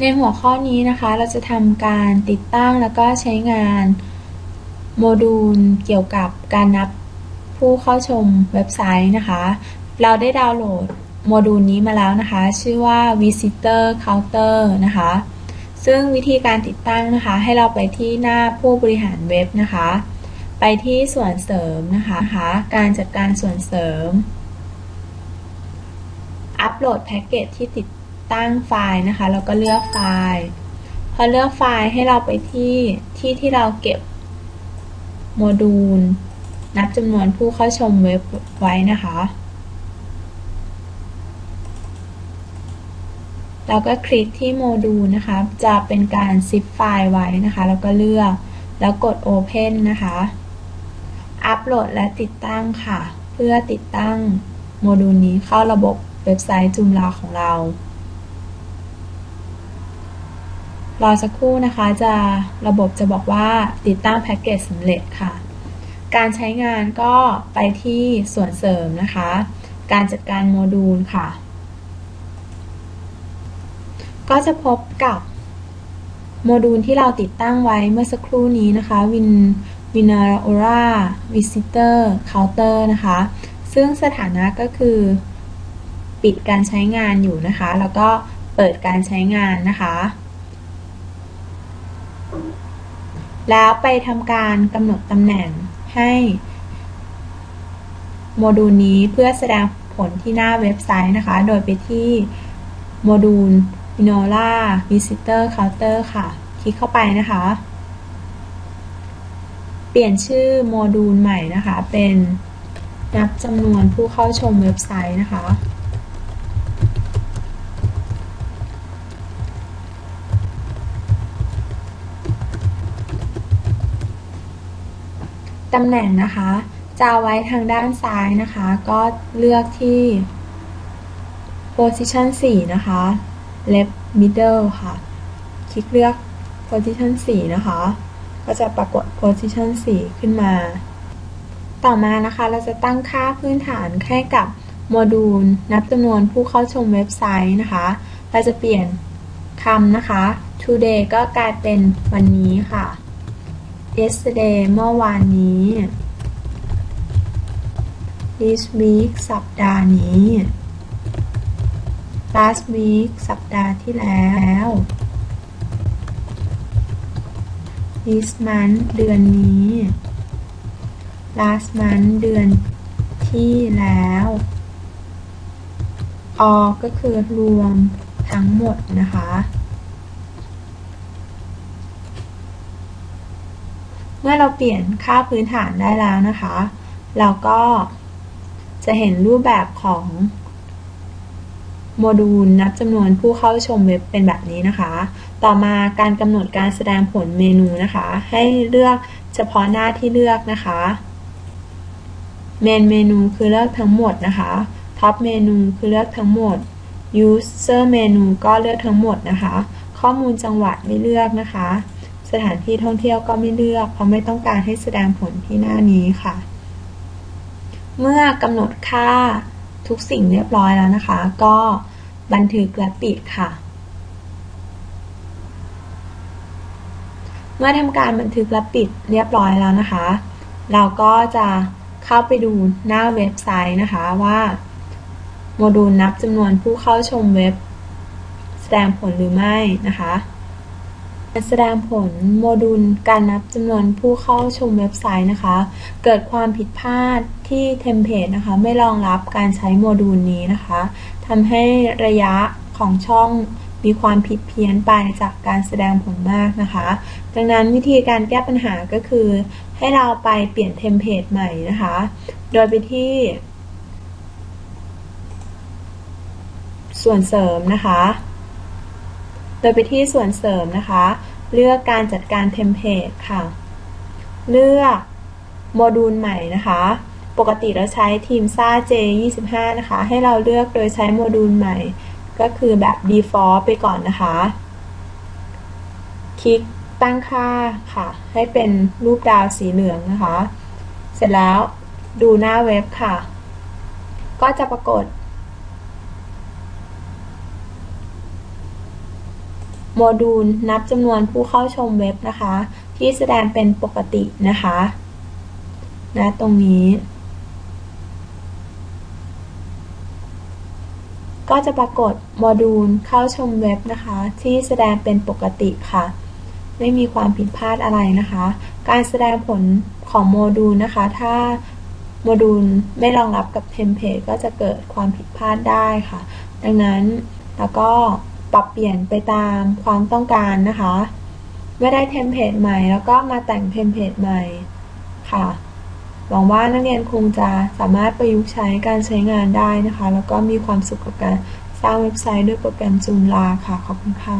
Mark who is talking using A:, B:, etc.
A: ในหัวข้อนี้นะคะเราจะทำการติดตั้งแล้วก็ใช้งานโมดูลเกี่ยวกับการนับผู้เข้าชมเว็บไซต์นะคะ เราได้ดาวน์โหลดโมดูลนี้มาแล้วนะคะ ชื่อว่า visitor counter นะคะ ซึ่งวิธีการติดตั้งนะคะ ให้เราไปที่หน้าผู้บริหารเว็บนะคะ ไปที่ส่วนเสริมนะคะะการจัดการส่วนเสริม อัปโหลดแพ็กเกจที่ติด ตั้งไฟล์นะคะเราก็เลือกไฟล์ พอเลือกไฟล์ให้เราไปที่ที่ที่เราเก็บโมดูล นับจำนวนผู้เข้าชมเว็บไว้นะคะ เราก็คลิกที่โมดูลนะคะ จะเป็นการซิปไฟล์ไว้นะคะ แล้วก็เลือกแล้วกด Open นะคะ อัปโหลดและติดตั้งค่ะ เพื่อติดตั้งโมดูลนี้เข้าระบบเว็บไซต์จุมลาของเรา รอสักครู่นะคะจะระบบจะบอกว่าติดตั้งแพ็กเกจสำเร็จค่ะ การใช้งานก็ไปที่ส่วนเสริมนะคะ การจัดการโมดูลค่ะ ก็จะพบกับโมดูลที่เราติดตั้งไว้เมื่อสักครู่นี้นะคะ Win w i n a o r a Visitor Counter นะคะ ซึ่งสถานะก็คือปิดการใช้งานอยู่นะคะ แล้วก็เปิดการใช้งานนะคะ แล้วไปทำการกำหนดตำแหน่งให้โมดูลนี้เพื่อแสดงผลที่หน้าเว็บไซต์นะคะ โดยไปที่โมดูล Vinola Visitor Counter ค่ะ คลิกเข้าไปนะคะ เปลี่ยนชื่อโมดูลใหม่นะคะ เป็นนับจำนวนผู้เข้าชมเว็บไซต์นะคะ ตำแหน่งนะคะ จะไว้ทางด้านซ้ายนะคะ ก็เลือกที่ position 4 นะคะ left middle ค่ะ คลิกเลือก position 4 นะคะ ก็จะปรากฏ position 4 ขึ้นมา ต่อมานะคะ เราจะตั้งค่าพื้นฐานให้กับโมดูล นับจำนวนผู้เข้าชมเว็บไซต์นะคะ เราจะเปลี่ยนคำนะคะ today ก็กลายเป็นวันนี้ค่ะ yesterday เมื่อวานนี้ this week สัปดาห์นี้ last week สัปดาห์ที่แล้ว this month เดือนนี้ last month เดือนที่แล้ว all ก็คือรวมทั้งหมดนะคะ เมื่อเราเปลี่ยนค่าพื้นฐานได้แล้วนะคะ เราก็จะเห็นรูปแบบของโมดูลนับจำนวนผู้เข้าชมเว็บเป็นแบบนี้นะคะ ต่อมาการกำหนดการแสดงผลเมนูนะคะ ให้เลือกเฉพาะหน้าที่เลือกนะคะเมนเมนูคือเลือกทั้งหมดนะคะท็อปเมนูคือเลือกทั้งหมด user เมนูก็เลือกทั้งหมดนะคะ ข้อมูลจังหวัดไม่เลือกนะคะ สถานที่ท่องเที่ยวก็ไม่เลือกเพราะไม่ต้องการให้แสดงผลที่หน้านี้ค่ะ เมื่อกำหนดค่าทุกสิ่งเรียบร้อยแล้วนะคะ ก็บันทึกและปิดค่ะ เมื่อทำการบันทึกและปิดเรียบร้อยแล้วนะคะ เราก็จะเข้าไปดูหน้าเว็บไซต์นะคะว่าโมดูลนับจำนวนผู้เข้าชมเว็บ แสดงผลหรือไม่นะคะ แสดงผลโมดูลการนับจำนวนผู้เข้าชมเว็บไซต์นะคะ เกิดความผิดพลาดที่เทมเพลตนะคะ ไม่รองรับการใช้โมดูลนี้นะคะทำให้ระยะของช่องมีความผิดเพี้ยนไปจากการแสดงผลมากนะคะ ดังนั้นวิธีการแก้ปัญหาก็คือ ให้เราไปเปลี่ยนเทมเพลตใหม่นะคะ โดยไปที่ ส่วนเสริมนะคะ ดยไปที่ส่วนเสริมนะคะ เลือกการจัดการเทมเพลตค่ะ เลือกโมดูลใหม่นะคะ ปกติเราใช้ทีมซ่า J25 นะคะ ให้เราเลือกโดยใช้โมดูลใหม่ ก็คือแบบ default ไปก่อนนะคะ คลิกตั้งค่าค่ะ ให้เป็นรูปดาวสีเหลืองนะคะ เสร็จแล้วดูหน้าเว็บค่ะ ก็จะปรากฏ โมดูลนับจำนวนผู้เข้าชมเว็บนะคะ ที่แสดงเป็นปกตินะคะนะตรงนี้ ก็จะปรากฏโมดูลเข้าชมเว็บนะคะ ที่แสดงเป็นปกติค่ะ ไม่มีความผิดพลาดอะไรนะคะ การแสดงผลของโมดูลนะคะ ถ้าโมดูลไม่รองรับกับเทมเพลตก็จะเกิดความผิดพลาดได้ค่ะ ดังนั้นแล้วก็ ปรับเปลี่ยนไปตามความต้องการนะคะ เมื่อได้เทมเพลตใหม่ แล้วก็มาแต่งเทมเพลตใหม่ค่ะ หวังว่านักเรียนคงจะสามารถประยุกต์ใช้การใช้งานได้นะคะ แล้วก็มีความสุขกับการสร้างเว็บไซต์ด้วยโปรแกรม Joomla ค่ะ ขอบคุณค่ะ